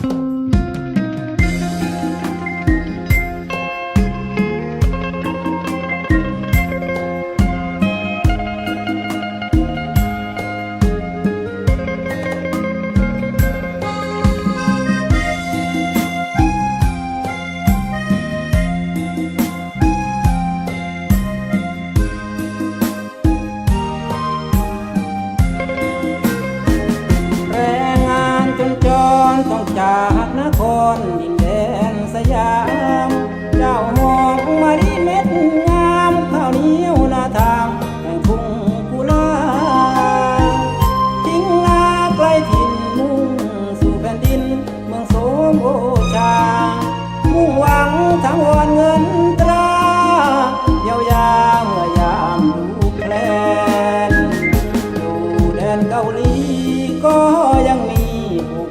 แ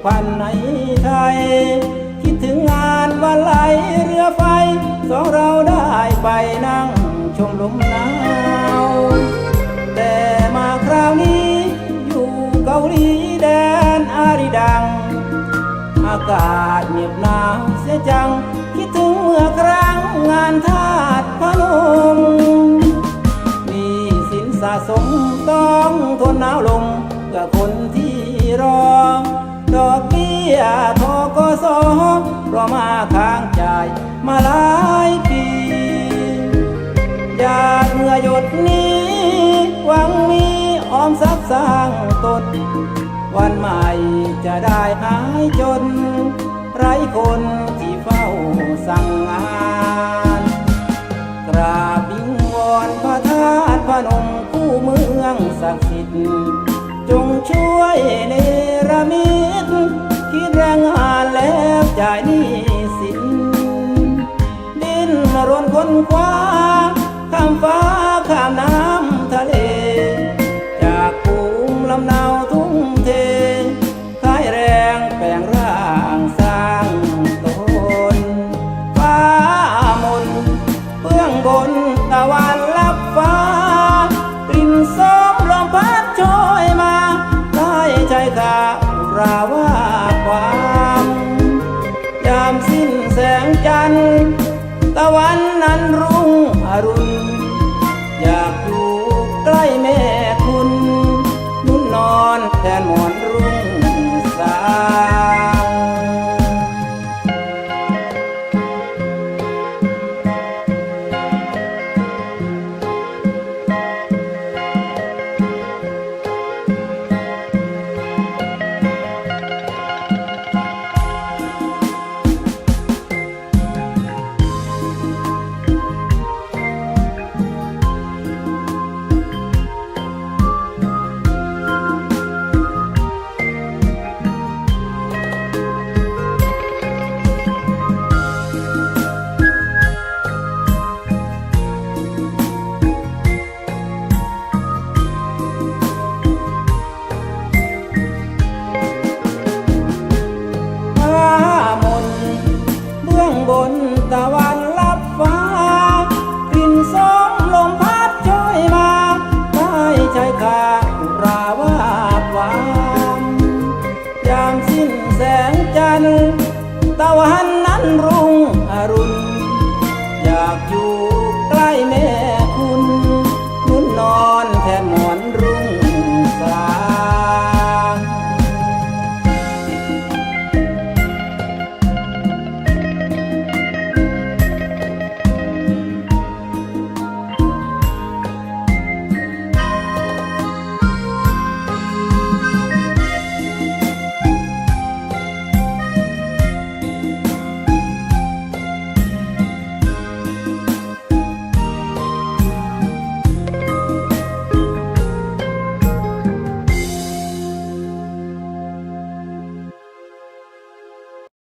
พันในไทย คิดถึงงานวันไหลเรือไฟ สองเราได้ไปนั่งชมลมหนาว แต่มาคราวนี้ อยู่เกาหลีแดนอาริดัง อากาศเหนียบหนาวเสียจัง คิดถึงเมื่อครั้งงานทาสพนมมีสินสะสมต้องทนหนาวลงเพื่อคนที่รอ ดอกเบี้ยทกสรอมาค้างจ่ายมาหลายปีอยากเหงื่อหยดนี้หวังมีออมทรัพย์สร้างตนวันใหม่จะได้หายจน ไร้คนที่เฝ้าสั่งงานกราบวิงวอนพระธาตุพนมคู่เมืองศักดิ์สิทธิ์จงช่วยเนรมิตายหนี้สิน ดินมารวนคนคว้าามสิ้นแสงจันทร์ตะวันนั้นรุ่งอรุณ ใจขาอุราว่า